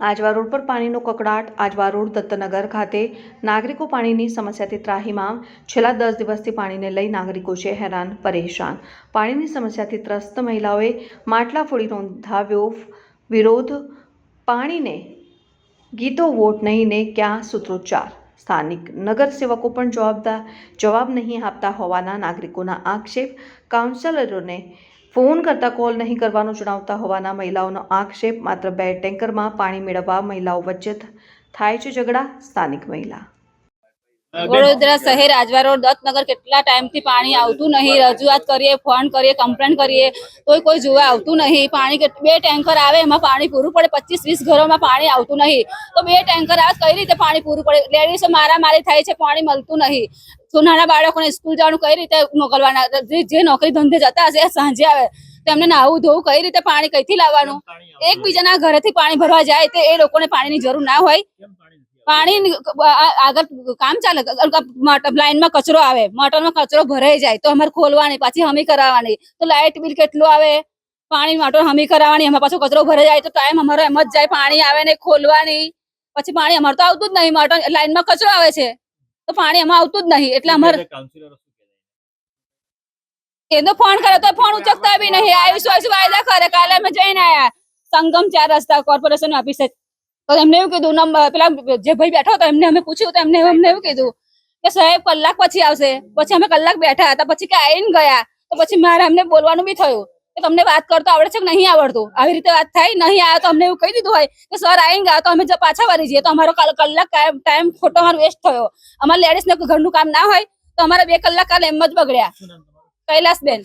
Ajwa road પર પાણીનો કકડાટ, આજવા રોડ દત્તનગર ખાતે નાગરિકો પાણીની સમસ્યાથી ત્રાહીમામ. છેલ્લા દસ દિવસથી પાણીને લઈ નાગરિકો છે હેરાન, પરેશાન. પાણીની સમસ્યાથી ત્રસ્ત મહિલાઓએ માટલા ફોડી નોંધાવ્યો. વિરોધ, પાણીને ગીતો વોટ નહીં ને ક્યાં સૂત્રોચ્ચાર? સ્થાનિક નગરસેવકો પણ જવાબદાર જવાબ નહીં આપતા હોવાના નાગરિકોના આક્ષેપ. કાઉન્સિલરોને ફોન કરતા કોલ નહીં કરવાનું જણાવતા હોવાના મહિલાઓનો આક્ષેપ માત્ર બે ટેન્કરમાં પાણી મેળવવા મહિલાઓ વચ્ચે થાય છે ઝઘડા સ્થાનિક મહિલા. વડોદરા શહેર આજવા રોડ દત્તનગર કેટલા ટાઈમથી પાણી આવતું નહીં રજૂઆત કરીએ ફોન કરીએ કમ્પ્લેન કરીએ તોય કોઈ જોવા આવતું નહીં. પાણી બે ટેન્કર આવે એમાં પાણી પૂરું પડે પચીસ વીસ ઘરોમાં પાણી આવતું નહીં. તો બે ટેન્કર આવે કઈ રીતે પાણી પૂરું પડે? લેડીઝો મારામારી થાય છે પાણી મળતું નહીં. તો નાના બાળકોને સ્કૂલ જવાનું કઈ રીતે મોકલવાના? જે નોકરી ધંધે જતા હશે સાંજે આવે. તેમને નાહવું નાવું ધોવું કઈ રીતે પાણી કઈથી લાવવાનું? એકબીજાના ઘરેથી પાણી ભરવા જાય તે એ લોકોને પાણીની જરૂર ના હોય. પાણી આગળ કામ ચાલે? લાઈનમાં કચરો આવે. મોટરમાં કચરો ભરાઈ જાય તો અમારે ખોલવાની પાછી હમી કરાવવાની. તો લાઇટ બિલ કેટલું આવે? પાણી મોટર હમી કરાવવાની એમાં પાછો કચરો ભરાઈ જાય તો ટાઈમ અમારો એમ જ જાય. પાણી આવે ને ખોલવાની. પછી પાણી અમારે તો આવતું જ નહીં મોટર લાઈનમાં કચરો આવે છે. તો પાણી એમાં આવતું જ નહીં. એટલે અમારે એનો ફોન કરે તો ફોન ઉચકતા બી નહીં. આવીશું આવીશું વાયદા કરે કાલે અમે જઈને આયા. સંગમ ચાર રસ્તા કોર્પોરેશન ઓફિસે તો એમને એવું કીધું નંબર પેલા જે ભાઈ બેઠો હતો એમને અમે પૂછ્યું તો એમને અમને એવું કીધું કે સાહેબ કલાક પછી આવશે. પછી અમે કલાક બેઠા હતા. પછી કે આવીને ગયા. તો પછી મારે અમને બોલવાનું બી થયું. કે તમને વાત કરતો આવડે છે કે નહીં આવડતું? આવી રીતે વાત થાય નહીં આવે તો અમને એવું કહી દીધું હોય કે સર આવીને તો અમે જો પાછા વળી જઈએ. તો અમારો કલ- કલાક ટાઈમ ખોટો અમારો વેસ્ટ થયો. અમારે લેડીઝ ને ઘરનું કામ ના હોય તો અમારા બે કલાક કાલે એમ જ બગડ્યા. કૈલાસબેન.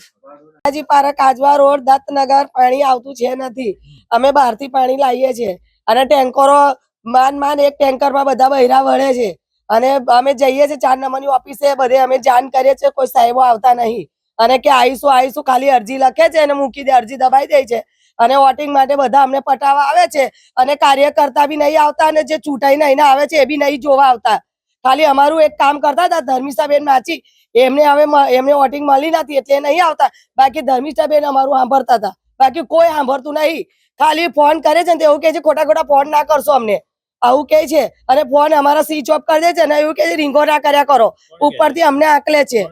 હાજી પાર્ક કાજવા રોડ દત્તનગર પાણી આવતું છે નથી. અમે બહારથી પાણી લાવીએ છીએ. અને ટેન્કરો માન માન એક ટેન્કરમાં બધા બહેરા વળે છે. અને અમે જઈએ છીએ ચાર નંબરની ઓફિસે બધે અમે જાણ કરીએ છીએ કોઈ સાહેબો આવતા નહીં. અને કે આવીશું આવીશું ખાલી અરજી લખે છે અને મૂકી દે અરજી દબાઈ દે છે. અને વોટિંગ માટે બધા અમને પટાવા આવે છે અને કાર્યકર્તા બી નહીં આવતા અને જે ચૂંટાઈ નહીં આવે છે એ બી નહીં જોવા આવતા. ખાલી અમારું એક કામ કરતા હતા ધર્મિષ્ઠાબેન માચી. એમને હવે એમને વોટિંગ મળી નથી એટલે નહીં આવતા. બાકી ધર્મિષ્ઠાબેન અમારું સાંભળતા હતા. બાકી કોઈ સાંભળતું નહીં. ખાલી ફોન કરે છે ને એવું કે છે ખોટા ખોટા ફોન ના કરશો અમને. આવું કે છે. અને ફોન અમારા સ્વિચ ઓફ કરી દે છે ને એવું કે છે રીંગો ના કર્યા કરો. ઉપરથી અમને આકલે છે?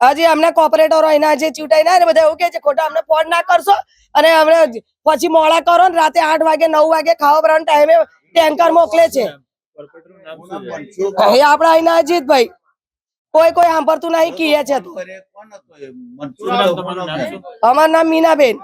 હજી અમને કોપરેટરો એના જે ચૂંટાઈ ના બધા એવું કે છે ખોટા અમને ફોન ના કરશો. અને અમને પછી મોડા કરો ને રાતે આઠ વાગે નવ વાગે ખાવા પીવાનો ટાઈમે ટેન્કર મોકલે છે. એ આપડા અહીંના અજીતભાઈ. કોઈ કોઈ સાંભળતું નહીં કીએ છે તો. અમારું નામ મીનાબેન.